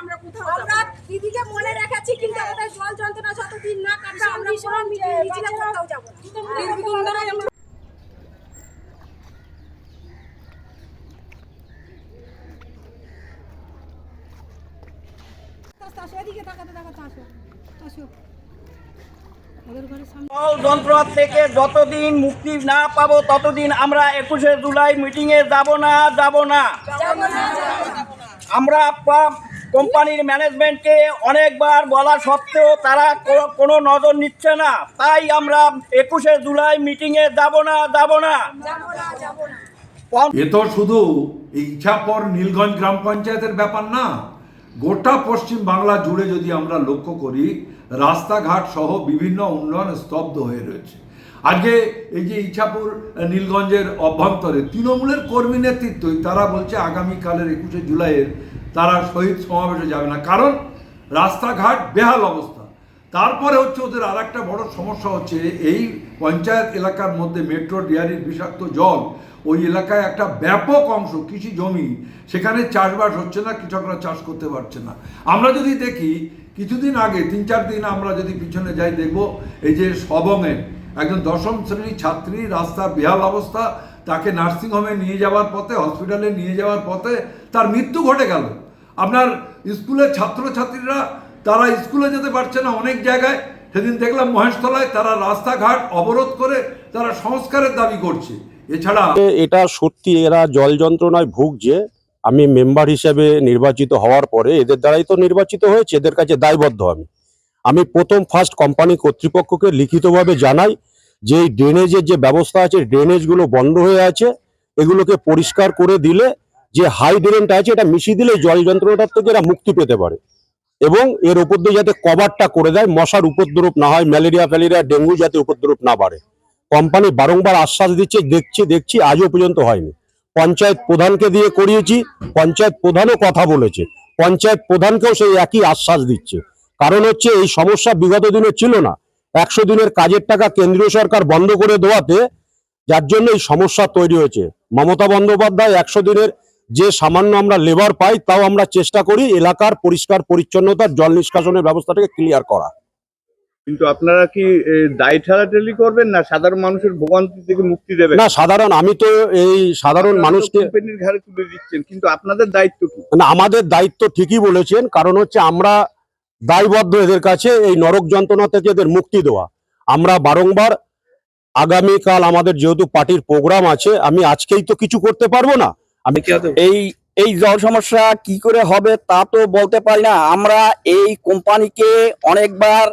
আমরা দিদিকে মনে রেখেছি কিন্তু আমাদের জল যন্ত্রণা যতদিন না কাটবে আমরা কোনো মিছিলে কোথাও যাব না এদিকে তাকাতে তাকাতে আসো আসো। যন্ত্রণা থেকে যতদিন মুক্তি না পাবো, ততদিন আমরা একুশে জুলাই মিটিংয়ে যাব না যাব না। আমরা কোম্পানির ম্যানেজমেন্টকে অনেকবার বলা সত্ত্বেও তারা কোনো নজর নিচ্ছে না। তাই আমরা একুশে জুলাই মিটিংয়ে যাব না যাব না। এ তো শুধু ইচ্ছাপর নীলগঞ্জ গ্রাম পঞ্চায়েতের ব্যাপার না গোটা পশ্চিম বাংলা জুড়ে যদি আমরা লক্ষ্য করি, রাস্তাঘাট সহ বিভিন্ন উন্নয়ন স্তব্ধ হয়ে রয়েছে। আগে এই যে ইছাপুর, নীলগঞ্জের অভ্যন্তরে তৃণমূলের কর্মী নেতৃত্বই তারা বলছে আগামীকালের একুশে জুলাইয়ের তারা শহীদ সমাবেশে যাবে না। কারণ রাস্তাঘাট বেহাল অবস্থা। তারপরে হচ্ছে ওদের আর একটা বড় সমস্যা হচ্ছে, এই পঞ্চায়েত এলাকার মধ্যে মেট্রো ডিয়ারির বিষাক্ত জল, ওই এলাকায় একটা ব্যাপক অংশ কৃষি জমি, সেখানে চাষবাস হচ্ছে না, কৃষকরা চাষ করতে পারছে না। আমরা যদি দেখি, কিছুদিন আগে, তিন চার দিন আমরা যদি পিছনে যাই, দেখব এই যে সবংয়ের একজন দশম শ্রেণির ছাত্রী রাস্তা বেহাল অবস্থা, তাকে নার্সিংহোমে নিয়ে যাওয়ার পথে হসপিটালে নিয়ে যাওয়ার পথে, তার মৃত্যু ঘটে গেল। আপনার স্কুলের ছাত্রছাত্রীরা তারা স্কুলে যেতে পারছে না অনেক জায়গায়। সেদিন দেখলাম মহেশতলায় তারা রাস্তাঘাট অবরোধ করে তারা সংস্কারের দাবি করছে। এছাড়া এটা সত্যি, এরা জল যন্ত্রণায় ভুগছে। আমি মেম্বার হিসেবে নির্বাচিত হওয়ার পরে এদের দ্বারাই তো নির্বাচিত হয়েছে, এদের কাছে দায়বদ্ধ আমি। আমি প্রথম ফার্স্ট কোম্পানি কর্তৃপক্ষকে লিখিতভাবে জানাই যে এই ড্রেনেজের যে ব্যবস্থা আছে ড্রেনেজগুলো বন্ধ হয়ে আছে। এগুলোকে পরিষ্কার করে দিলে যে হাই ড্রেনটা আছে, এটা মিশিয়ে দিলে জল যন্ত্রণাটার থেকে এরা মুক্তি পেতে পারে। এবং এর দিয়ে যাতে কভারটা করে দেয়, মশার উপদ্রব না হয়, ম্যালেরিয়া, ফ্যালেরিয়া, ডেঙ্গু যাতে উপদ্রব না বাড়ে। কোম্পানি বারংবার আশ্বাস দিচ্ছে, দেখছি দেখছি, আজও পর্যন্ত হয়নি। পঞ্চায়েত প্রধানকে দিয়ে করিয়েছি, পঞ্চায়েত প্রধানও কথা বলেছে, পঞ্চায়েত প্রধানকেও সেই একই আশ্বাস দিচ্ছে। কারণ হচ্ছে, এই সমস্যা বিগত দিনে ছিল না। একশো দিনের কাজের টাকা কেন্দ্রীয় সরকার বন্ধ করে দেওয়াতে, যার জন্য এই সমস্যা তৈরি হয়েছে। মমতা বন্দ্যোপাধ্যায় একশো দিনের যে সামান্য আমরা লেবার পাই তাও আমরা চেষ্টা করি এলাকার পরিষ্কার পরিচ্ছন্নতার জল নিষ্কাশনের ব্যবস্থাটাকে ক্লিয়ার করা। কিন্তু আপনারা কি দায় ঠেলাঠেলি করবেন না সাধারণ মানুষের ভোগান্তি থেকে মুক্তি দেবেন? না সাধারণ আমি তো এই সাধারণ মানুষকে কোম্পানির ঘাড়ে তুলে দিচ্ছেন কিন্তু আপনাদের দায়িত্ব কি? না আমাদের দায়িত্ব ঠিকই বলেছেন কারণ হচ্ছে আমরা দায়বদ্ধ এদের কাছে এই নরক যন্ত্রণা থেকে এদের মুক্তি দেওয়া। আমরা বারংবার আগামীকাল আমাদের যেহেতু পার্টির প্রোগ্রাম আছে আমি আজকেই তো কিছু করতে পারব না। আমি এই এই জল সমস্যা কি করে হবে তা তো বলতে পারি না। আমরা এই কোম্পানিকে অনেকবার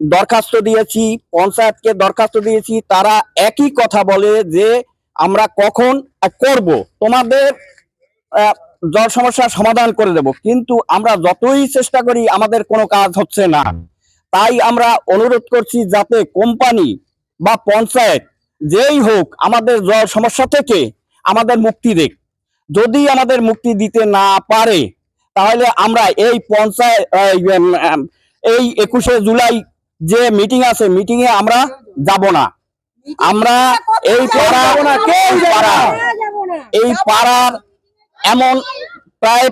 দরখাস্ত দিয়েছি, পঞ্চায়েতকে দরখাস্ত দিয়েছি। তারা একই কথা বলে যে আমরা কখন করব। তোমাদের জল সমস্যার সমাধান করে দেব। কিন্তু আমরা যতই চেষ্টা করি, আমাদের কোনো কাজ হচ্ছে না। তাই আমরা অনুরোধ করছি যাতে কোম্পানি বা পঞ্চায়েত যেই হোক, আমাদের জল সমস্যা থেকে আমাদের মুক্তি দেখ। যদি আমাদের মুক্তি দিতে না পারে তাহলে আমরা এই পঞ্চায়েত এই, একুশে জুলাই যে মিটিং আছে মিটিং এ আমরা যাব না। আমরা এই পাড়া পাড়া এই পাড়ার এমন প্রায়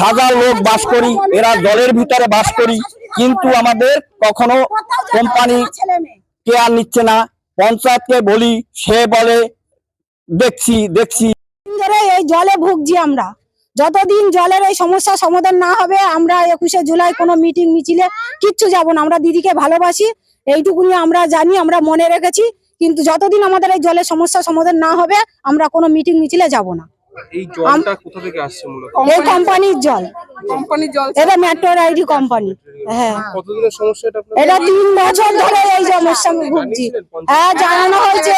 হাজার লোক বাস করি এরা জলের ভিতরে বাস করি কিন্তু আমাদের কখনো কোম্পানি কেয়ার নিচ্ছে না। পঞ্চায়েতকে বলি সে বলে দেখছি দেখছি। ধরে এই জলে ভুগছি আমরা। যতদিন জলের এই সমস্যা সমাধান না হবে, আমরা একুশে জুলাই কোনো মিটিং মিছিলে কিচ্ছু যাব না। আমরা দিদিকে ভালোবাসি, এইটুকুনি আমরা জানি, আমরা মনে রেখেছি। কিন্তু যতদিন আমাদের এই জলের সমস্যা সমাধান না হবে, আমরা কোনো মিটিং মিছিলে যাব না। এই জলটা কোথা থেকে আসছে মূলত? এই কোম্পানির জল। কোম্পানির জল। এটা মেট্রো আইডি কোম্পানি হ্যাঁ। কতদিনের সমস্যা এটা আপনার এটা তিন বছর ধরে এই সমস্যা আমি ভুগছি। হ্যাঁ জানানো হয়েছে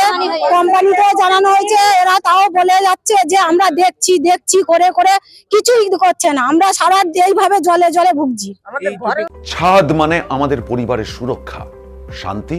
কোম্পানিতে জানানো হয়েছে এরা তাও বলে যাচ্ছে যে আমরা দেখছি দেখছি করে করে কিছুই করছে না। আমরা সারা এইভাবে জলে জলে ভুগছি। ছাদ মানে আমাদের পরিবারের সুরক্ষা শান্তি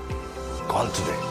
call today.